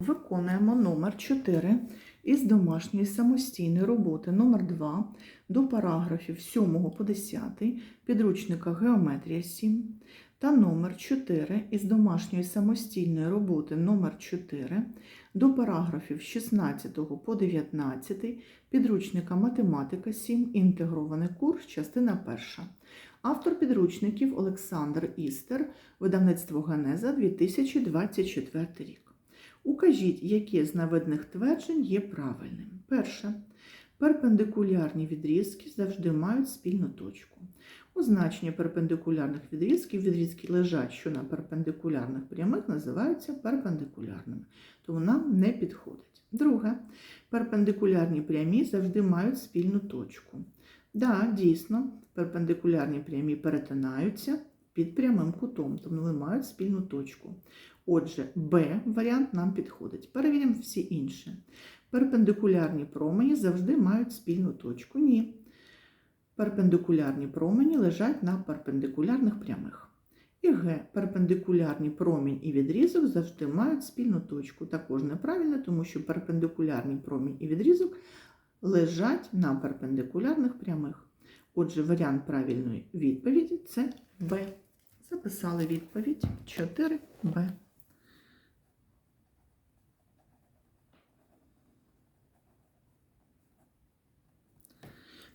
Виконуємо номер 4 із домашньої самостійної роботи номер 2 до параграфів 7 по 10 підручника Геометрія 7 та номер 4 із домашньої самостійної роботи номер 4 до параграфів 16 по 19 підручника Математика 7 інтегрований курс, частина 1. Автор підручників Олександр Істер, видавництво Генеза 2024 рік. Укажіть, яке з наведених тверджень є правильним. Перше. Перпендикулярні відрізки завжди мають спільну точку. У значенні перпендикулярних відрізків відрізки лежать, що на перпендикулярних прямих називаються перпендикулярними, тому нам не підходить. Друге. Перпендикулярні прямі завжди мають спільну точку. Да, дійсно, перпендикулярні прямі перетинаються під прямим кутом, тому вони мають спільну точку. Отже, Б варіант нам підходить. Перевіримо всі інші. Перпендикулярні промені завжди мають спільну точку. Ні. Перпендикулярні промені лежать на перпендикулярних прямих. І Г. Перпендикулярні промінь і відрізок завжди мають спільну точку. Також неправильно, тому що перпендикулярні промінь і відрізок лежать на перпендикулярних прямих. Отже, варіант правильної відповіді це Б. Записали відповідь 4Б.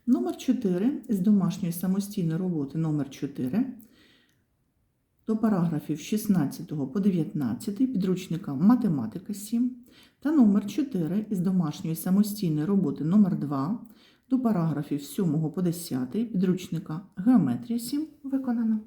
Номер 4 з домашньої самостійної роботи номер 4 до параграфів 16 по 19 підручника Математика 7 та номер 4 із домашньої самостійної роботи номер 2 до параграфів 7 по 10 підручника Геометрія 7 виконано.